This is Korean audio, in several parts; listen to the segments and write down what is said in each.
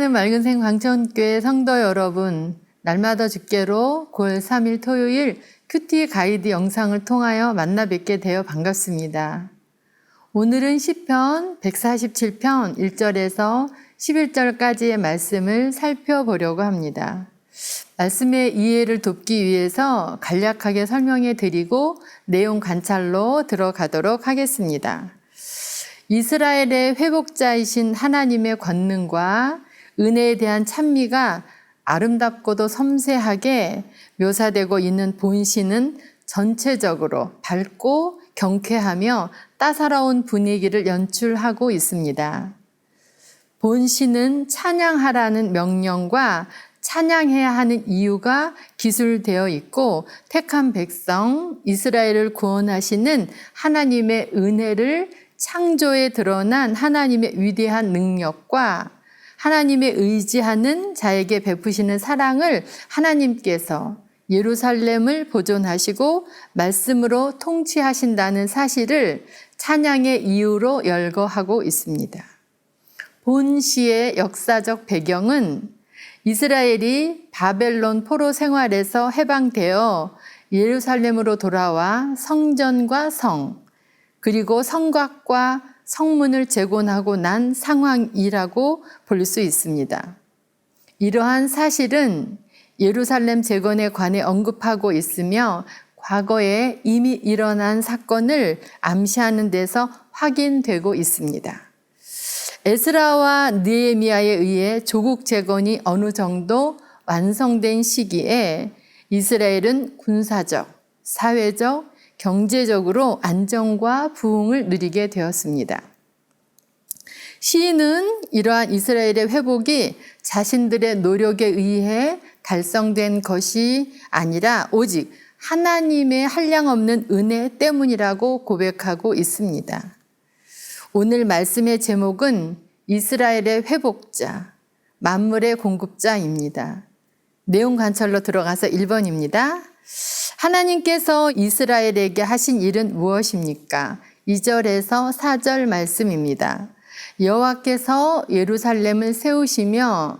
사랑하는 맑은 생 광천교회 성도 여러분, 날마다 주께로 9월 3일 토요일 큐티 가이드 영상을 통하여 만나 뵙게 되어 반갑습니다. 오늘은 시편 147편 1절에서 11절까지의 말씀을 살펴보려고 합니다. 말씀의 이해를 돕기 위해서 간략하게 설명해 드리고 내용 관찰로 들어가도록 하겠습니다. 이스라엘의 회복자이신 하나님의 권능과 은혜에 대한 찬미가 아름답고도 섬세하게 묘사되고 있는 본시는 전체적으로 밝고 경쾌하며 따사로운 분위기를 연출하고 있습니다. 본시는 찬양하라는 명령과 찬양해야 하는 이유가 기술되어 있고 택한 백성 이스라엘을 구원하시는 하나님의 은혜를 창조에 드러난 하나님의 위대한 능력과 하나님의 의지하는 자에게 베푸시는 사랑을 하나님께서 예루살렘을 보존하시고 말씀으로 통치하신다는 사실을 찬양의 이유로 열거하고 있습니다. 본 시의 역사적 배경은 이스라엘이 바벨론 포로 생활에서 해방되어 예루살렘으로 돌아와 성전과 성, 그리고 성곽과 성문을 재건하고 난 상황이라고 볼 수 있습니다. 이러한 사실은 예루살렘 재건에 관해 언급하고 있으며 과거에 이미 일어난 사건을 암시하는 데서 확인되고 있습니다. 에스라와 느에미아에 의해 조국 재건이 어느 정도 완성된 시기에 이스라엘은 군사적, 사회적, 경제적으로 안정과 부흥을 누리게 되었습니다. 시인은 이러한 이스라엘의 회복이 자신들의 노력에 의해 달성된 것이 아니라 오직 하나님의 한량없는 은혜 때문이라고 고백하고 있습니다. 오늘 말씀의 제목은 이스라엘의 회복자, 만물의 공급자입니다. 내용 관찰로 들어가서 1번입니다. 하나님께서 이스라엘에게 하신 일은 무엇입니까? 2절에서 4절 말씀입니다. 여호와께서 예루살렘을 세우시며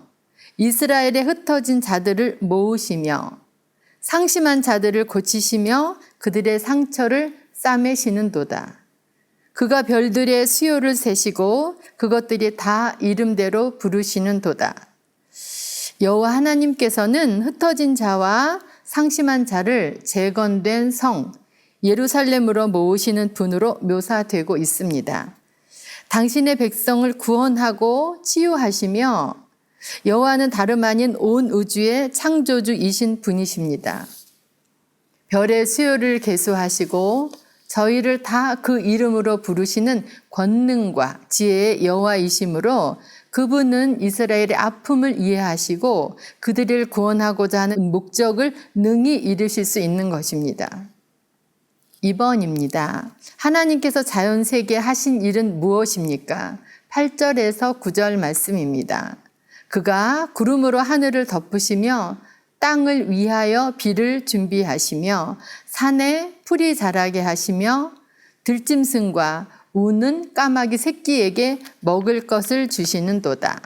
이스라엘에 흩어진 자들을 모으시며 상심한 자들을 고치시며 그들의 상처를 싸매시는도다. 그가 별들의 수요를 세시고 그것들이 다 이름대로 부르시는도다. 여호와 하나님께서는 흩어진 자와 상심한 자를 재건된 성 예루살렘으로 모으시는 분으로 묘사되고 있습니다. 당신의 백성을 구원하고 치유하시며 여호와는 다름 아닌 온 우주의 창조주이신 분이십니다. 별의 수요를 개수하시고 저희를 다 그 이름으로 부르시는 권능과 지혜의 여호와이심으로 그분은 이스라엘의 아픔을 이해하시고 그들을 구원하고자 하는 목적을 능히 이루실 수 있는 것입니다. 2번입니다. 하나님께서 자연 세계에 하신 일은 무엇입니까? 8절에서 9절 말씀입니다. 그가 구름으로 하늘을 덮으시며 땅을 위하여 비를 준비하시며 산에 풀이 자라게 하시며 들짐승과 우는 까마귀 새끼에게 먹을 것을 주시는도다.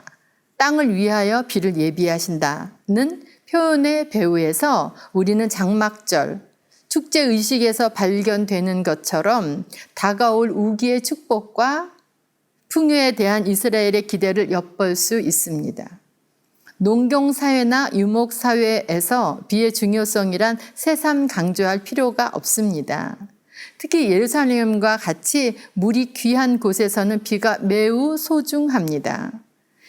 땅을 위하여 비를 예비하신다는 표현의 배후에서 우리는 장막절, 축제 의식에서 발견되는 것처럼 다가올 우기의 축복과 풍요에 대한 이스라엘의 기대를 엿볼 수 있습니다. 농경사회나 유목사회에서 비의 중요성이란 새삼 강조할 필요가 없습니다. 특히 예루살렘과 같이 물이 귀한 곳에서는 비가 매우 소중합니다.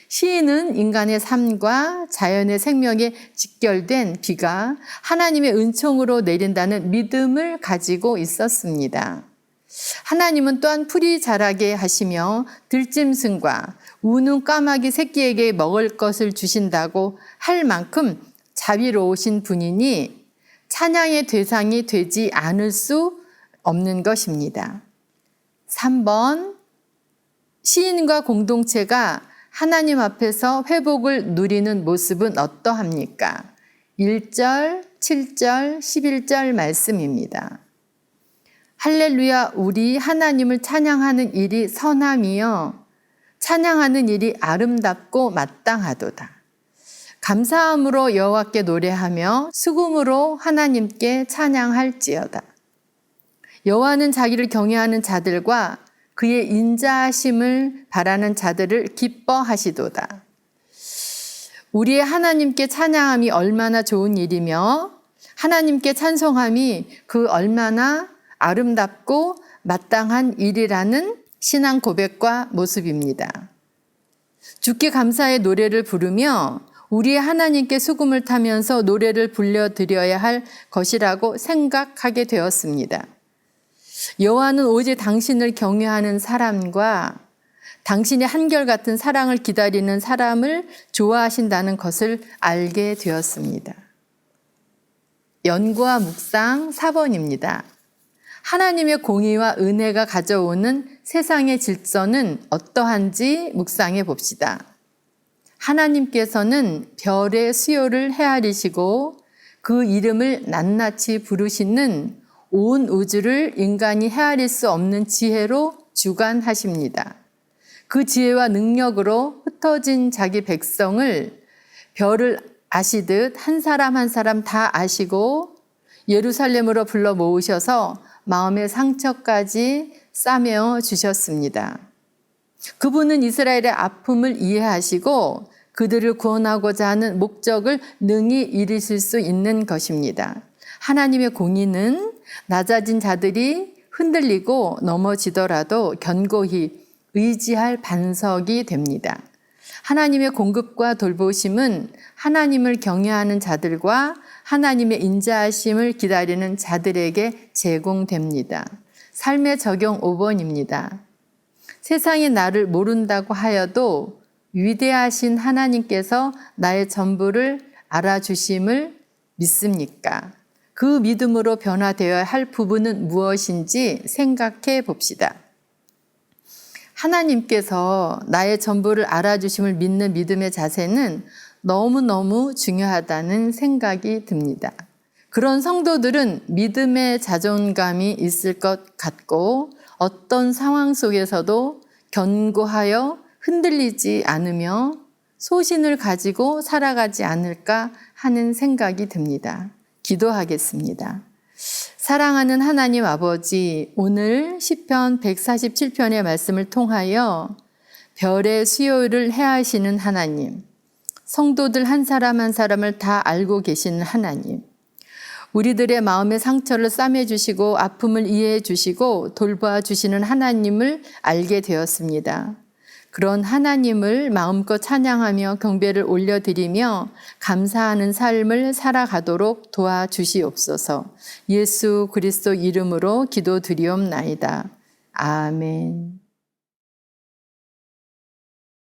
시인은 인간의 삶과 자연의 생명에 직결된 비가 하나님의 은총으로 내린다는 믿음을 가지고 있었습니다. 하나님은 또한 풀이 자라게 하시며 들짐승과 우는 까마귀 새끼에게 먹을 것을 주신다고 할 만큼 자비로우신 분이니 찬양의 대상이 되지 않을 수 없는 것입니다. 3번 시인과 공동체가 하나님 앞에서 회복을 누리는 모습은 어떠합니까? 1절, 7절, 11절 말씀입니다. 할렐루야, 우리 하나님을 찬양하는 일이 선함이요. 찬양하는 일이 아름답고 마땅하도다. 감사함으로 여호와께 노래하며 수금으로 하나님께 찬양할지어다. 여호와는 자기를 경외하는 자들과 그의 인자하심을 바라는 자들을 기뻐하시도다. 우리의 하나님께 찬양함이 얼마나 좋은 일이며 하나님께 찬송함이 그 얼마나 아름답고 마땅한 일이라는 신앙 고백과 모습입니다. 주께 감사의 노래를 부르며 우리의 하나님께 수금을 타면서 노래를 불려드려야 할 것이라고 생각하게 되었습니다. 여호와는 오직 당신을 경외하는 사람과 당신의 한결같은 사랑을 기다리는 사람을 좋아하신다는 것을 알게 되었습니다. 연구와 묵상 4번입니다. 하나님의 공의와 은혜가 가져오는 세상의 질서는 어떠한지 묵상해 봅시다. 하나님께서는 별의 수요를 헤아리시고 그 이름을 낱낱이 부르시는 온 우주를 인간이 헤아릴 수 없는 지혜로 주관하십니다. 그 지혜와 능력으로 흩어진 자기 백성을 별을 아시듯 한 사람 한 사람 다 아시고 예루살렘으로 불러 모으셔서 마음의 상처까지 싸매어 주셨습니다. 그분은 이스라엘의 아픔을 이해하시고 그들을 구원하고자 하는 목적을 능히 이루실 수 있는 것입니다. 하나님의 공의는 낮아진 자들이 흔들리고 넘어지더라도 견고히 의지할 반석이 됩니다. 하나님의 공급과 돌보심은 하나님을 경외하는 자들과 하나님의 인자하심을 기다리는 자들에게 제공됩니다. 삶의 적용 5번입니다. 세상이 나를 모른다고 하여도 위대하신 하나님께서 나의 전부를 알아주심을 믿습니까? 그 믿음으로 변화되어야 할 부분은 무엇인지 생각해 봅시다. 하나님께서 나의 전부를 알아주심을 믿는 믿음의 자세는 너무너무 중요하다는 생각이 듭니다. 그런 성도들은 믿음의 자존감이 있을 것 같고 어떤 상황 속에서도 견고하여 흔들리지 않으며 소신을 가지고 살아가지 않을까 하는 생각이 듭니다. 기도하겠습니다. 사랑하는 하나님 아버지, 오늘 시편 147편의 말씀을 통하여 별의 수요를 헤아시는 하나님, 성도들 한 사람 한 사람을 다 알고 계시는 하나님, 우리들의 마음의 상처를 싸매 주시고 아픔을 이해해 주시고 돌봐 주시는 하나님을 알게 되었습니다. 그런 하나님을 마음껏 찬양하며 경배를 올려드리며 감사하는 삶을 살아가도록 도와주시옵소서. 예수 그리스도 이름으로 기도드리옵나이다. 아멘.